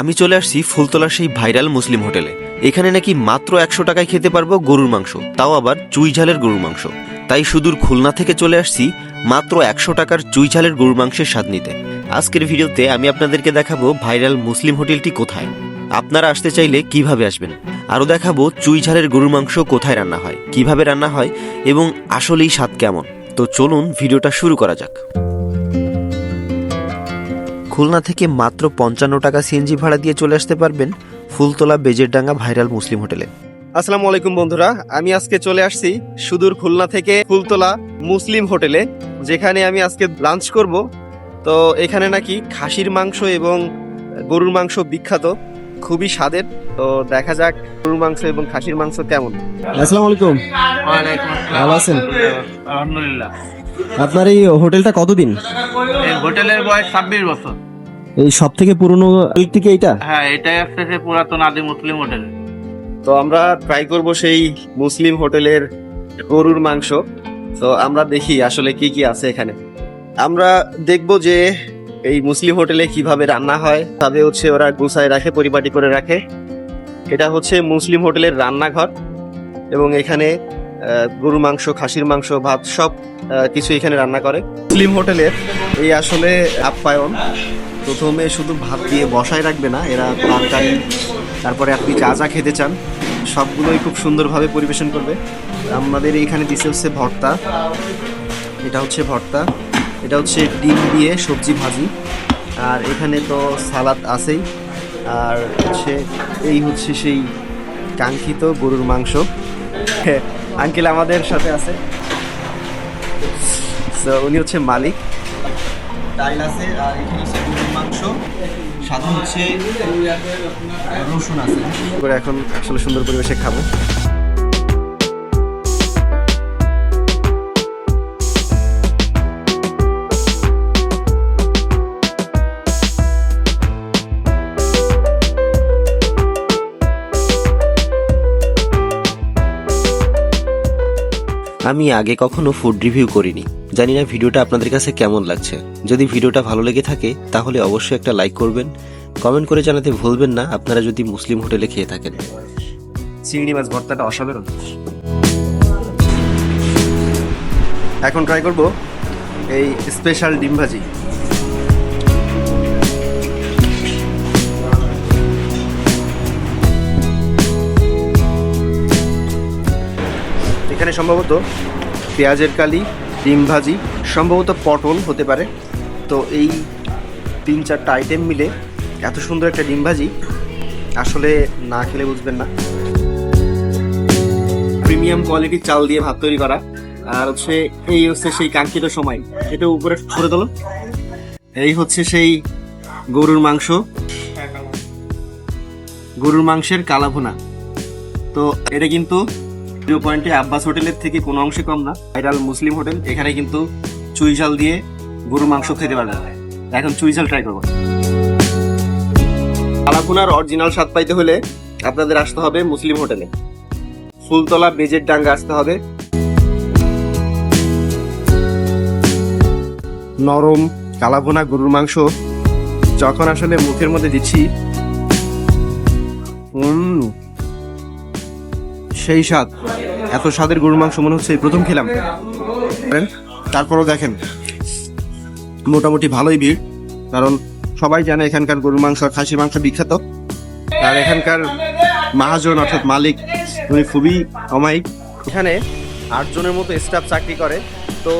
আমি চলে আসছি ফুলতলার সেই ভাইরাল মুসলিম হোটেলে। এখানে নাকি মাত্র একশো টাকায় খেতে পারব গরুর মাংস, তাও আবার চুই ঝালের গরুর মাংস। তাই সুদূর খুলনা থেকে চলে আসছি মাত্র একশো টাকার চুই ঝালের গরুর মাংসের স্বাদ নিতে। আজকের ভিডিওতে আমি আপনাদেরকে দেখাবো ভাইরাল মুসলিম হোটেলটি কোথায়। আপনারা আসতে চাইলে কীভাবে আসবেন? আরও দেখাবো চুই ঝালের গরুর মাংস কোথায় রান্না হয়, কীভাবে রান্না হয় এবং আসলেই স্বাদ কেমন। তো চলুন ভিডিওটা শুরু করা যাক। খুলনা থেকে মাত্র পঞ্চান্ন টাকা সিএনজি ভাড়া দিয়ে চলে আসতে পারবেন ফুলতলা বেজেরডাঙ্গা ভাইরাল মুসলিম হোটেলে। আসসালামু আলাইকুম বন্ধুরা আমি আজকে চলে আসছি সুদূর খুলনা থেকে ফুলতলা মুসলিম হোটেলে যেখানে আমি আজকে লাঞ্চ করব। তো এখানে নাকি খাসির মাংস এবং গরুর মাংস বিখ্যাত খুবই স্বাদের। তো দেখা যাক গরুর মাংস এবং খাসির মাংস কেমন। আসসালামু আলাইকুম। ভালো আছেন? আলহামদুলিল্লাহ। আপনার এই হোটেলটা কতদিন? এই হোটেলের বয়স ছাব্বিশ বছর। এই সব থেকে পুরনো থেকে এইটা? হ্যাঁ এটাই আসতেছে পুরাতন আদি মুসলিম হোটেল। তো আমরা ট্রাই করব সেই মুসলিম হোটেলের গরুর মাংস। তো আমরা দেখি আসলে কি কি আছে এখানে। আমরা দেখব যে এই মুসলিম হোটেলে কীভাবে রান্না হয়। তবে হচ্ছে ওরা গুছায় রাখে পরিপাটি করে রাখে। এটা হচ্ছে মুসলিম হোটেলের রান্নাঘর। এবং এখানে গরুর মাংস খাসির মাংস ভাত সব কিছু এখানে রান্না করে। মুসলিম হোটেলের এই আসলে আপ্যায়ন। প্রথমে শুধু ভাত দিয়ে বসায় রাখবে না এরা তরকারি তারপরে আপনি যা যা খেতে চান সবগুলোই খুব সুন্দরভাবে পরিবেশন করবে। আমাদের এখানে দিছে হচ্ছে ভর্তা। এটা হচ্ছে ভর্তা। এটা হচ্ছে ডিম দিয়ে সবজি ভাজি। আর এখানে তো সালাদ আছেই। আর হচ্ছে এই হচ্ছে সেই কাঙ্ক্ষিত গরুর মাংস। আঙ্কেল আমাদের সাথে আছে। উনি হচ্ছে মালিক। ডাইল আছে আর এখানে হচ্ছে গরুর মাংস। সাথে হচ্ছে রসুন আছে। এখন আসলে সুন্দর পরিবেশে খাব। আমি আগে কখনো ফুড রিভিউ করিনি। জানি না ভিডিওটা আপনাদের কাছে কেমন লাগছে। যদি ভিডিওটা ভালো লেগে থাকে, তাহলে অবশ্যই একটা লাইক করবেন। কমেন্ট করে জানাতে ভুলবেন না, আপনারা যদি মুসলিম হোটেলে খেয়ে থাকেন। চিংড়ি মাছ ভর্তাটা অসাধারণ। এখন ট্রাই করব এই স্পেশাল ডিম ভাজি। এখানে সম্ভবত পেঁয়াজের কালি, ডিম ভাজি, সম্ভবত পটল হতে পারে। তো এই তিন চারটা আইটেম মিলে এত সুন্দর একটা ডিম ভাজি, আসলে না খেলে বুঝবেন না। প্রিমিয়াম কোয়ালিটির চাল দিয়ে ভাত তৈরি করা। আর হচ্ছে এই হচ্ছে সেই কাঙ্ক্ষিত সময়। এটা উপরে করে তোলো। এই হচ্ছে সেই গরুর মাংস। গরুর মাংসের কালাভুনা। তো এটা কিন্তু জিরো পয়েন্টে আব্বাস হোটেলের থেকে কোনো অংশে কম না। ভাইরাল মুসলিম হোটেল এখানে কিন্তু চুই ঝাল দিয়ে গরুর মাংস খেতে পারবেন এখন চুই ঝাল ট্রাই করব। কালাভুনার অরিজিনাল স্বাদ পাইতে হলে আপনাদের আসতে হবে মুসলিম হোটেলে ফুলতলা বেজের ডাঙ্গা আসতে হবে। নরম কালাভুনা গরুর মাংস যখন আসলে মুখের মধ্যে দিচ্ছি। উম, সেই স্বাদ, এত স্বাদের গরুর মাংস মনে হচ্ছে প্রথম খেলাম। তারপরও দেখেন, মোটামুটি ভালোই ভিড়, কারণ সবাই জানে এখানকার গরুর মাংস খাসির মাংস বিখ্যাত। আর এখানকার মহাজন অর্থাৎ মালিক, উনি খুবই অমায়িক। এখানে আটজনের মতো স্টাফ চাকরি করে, তো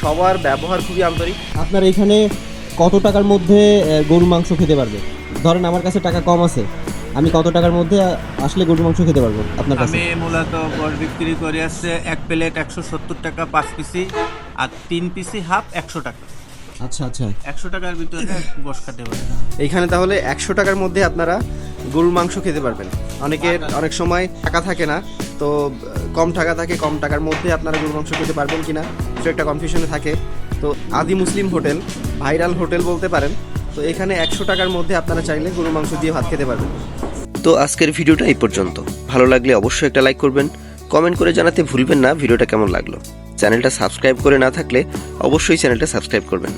সবার ব্যবহার খুবই আন্তরিক। আপনার এখানে কত টাকার মধ্যে গরুর মাংস খেতে পারবে? ধরেন আমার কাছে টাকা কম আছে আমি কত টাকার মধ্যে আসলে গরুর মাংস খেতে পারব আপনার কাছে? আমি মূলত গড় বিক্রি করে আসছে এক প্লেট একশো সত্তর টাকা পাঁচ পিসি আর তিন পিসি হাফ একশো টাকা। আচ্ছা আচ্ছা। একশো টাকার ভিতরে বস খাতে পারে। এইখানে তাহলে একশো টাকার মধ্যে আপনারা গরুর মাংস খেতে পারবেন। অনেকের অনেক সময় টাকা থাকে না তো কম টাকা থাকে কম টাকার মধ্যে আপনারা গরুর মাংস খেতে পারবেন কিনা কিছু একটা কনফিউশনে থাকে। তো আদি মুসলিম হোটেল ভাইরাল হোটেল বলতে পারেন। তো এখানে একশো টাকার মধ্যে আপনারা চাইলে গরু মাংস দিয়ে ভাত খেতে পারবেন। তো আজকের ভিডিওটা এই পর্যন্ত। ভালো লাগলে অবশ্যই একটা লাইক করবেন। কমেন্ট করে জানাতে ভুলবেন না, ভিডিওটা কেমন লাগল। চ্যানেলটা সাবস্ক্রাইব করে না থাকলে অবশ্যই চ্যানেলটা সাবস্ক্রাইব করবেন।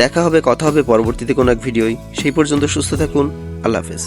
দেখা হবে, কথা হবে পরবর্তীতে কোনো এক ভিডিওই সেই পর্যন্ত সুস্থ থাকুন। আল্লাহ হাফেজ।